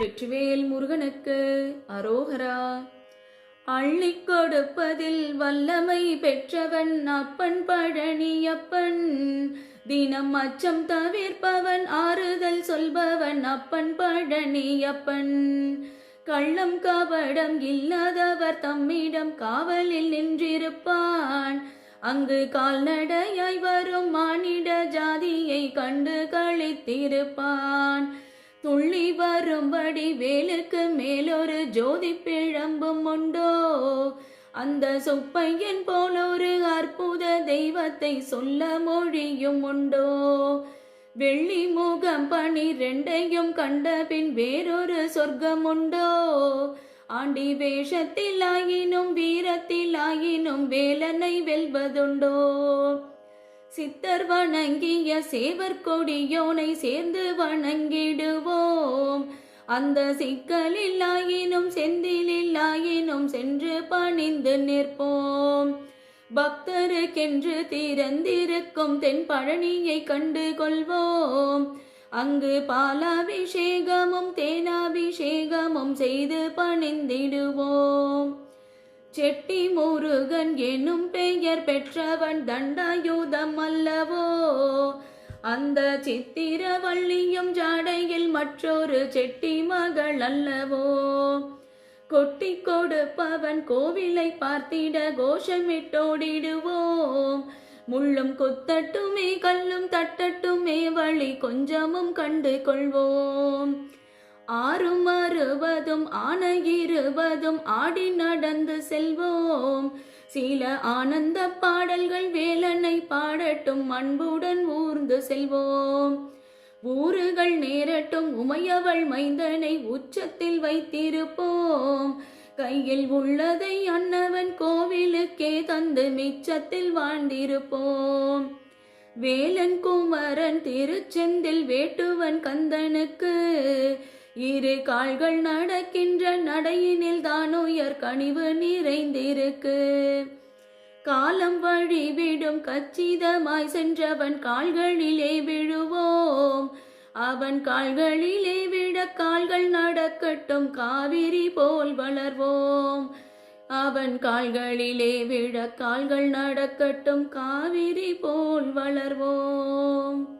வெற்றிவேல் முருகனுக்கு அரோகரா. அள்ளி கொடுப்பதில் வல்லமை பெற்றவன் அப்பன் பழனியப்பன். தினம் அச்சம் தவிர்ப்பவன் ஆறுதல் சொல்பவன் அப்பன் பழனியப்பன். கள்ளம் கபடம் இல்லாதவர் தம்மிடம் காவலில் நின்றிருப்பான். அங்கு கால்நடையாய் வரும் மானிட ஜாதியை கண்டு கழித்திருப்பான் துள்ளி வரும்படி வேலுக்கு மேலொரு ஜோதி பிழம்பும் உண்டோ? அந்த சுப்பையன் போலொரு அற்புத தெய்வத்தை சொல்ல மொழியும் உண்டோ? வெள்ளி முகம் பணி ரெண்டையும் கண்ட பின் வேறொரு சொர்க்கம் உண்டோ? ஆண்டி வேஷத்தில் ஆயினும் வீரத்தில் ஆயினும் வேலனை வெல்வதுண்டோ? சித்தர் வணங்கிய சேவர் கொடியோனை சேர்ந்து வணங்கிடுவோம். அந்த சிக்கல் இல்லாயினும் செந்தில் இல்லாயினும் சென்று பணிந்து நிற்போம். பக்தருக்கென்று திறந்திருக்கும் தென் பழனியை கண்டு கொள்வோம். அங்கு பாலாபிஷேகமும் தேனாபிஷேகமும் செய்து பணிந்திடுவோம். செட்டி முருகன் எனும் பெயர் பெற்றவன் தண்டாயுதம் அல்லவோ? அந்த சித்திரவள்ளியும் ஜாடையில் மற்றொரு செட்டி மகள் அல்லவோ? கொட்டி கொடுப்பவன் கோவிலை பார்த்திட கோஷமிட்டோடிடுவோம். முள்ளும் கொத்தட்டுமே கல்லும் தட்டட்டுமே வழி கொஞ்சமும் கண்டு கொள்வோம். ஆறும் அறுபதும் ஆன இருபதும் ஆடி நடந்து செல்வோம். சில ஆனந்த பாடல்கள் வேலனை பாடட்டும் அன்புடன் ஊர்ந்து செல்வோம். ஊறுகள் நேரட்டும் உமையவள் மைந்தனை உச்சத்தில் வைத்திருப்போம். கையில் உள்ளதை அன்னவன் கோவிலுக்கே தந்து மிச்சத்தில் வாழ்ந்திருப்போம். வேலன் குமரன் திருச்செந்தில் வேட்டுவன் கந்தனுக்கு இரு கால்கள் நடக்கின்ற நடையினில் தான் உயர் கனிவு நிறைந்திருக்கு. காலம் வழி விடும் கச்சிதமாய் சென்றவன் கால்களிலே விழுவோம். அவன் கால்களிலே விட கால்கள் நடக்கட்டும் காவிரி போல் வளர்வோம். அவன் கால்களிலே விட கால்கள் நடக்கட்டும் காவிரி போல் வளர்வோம்.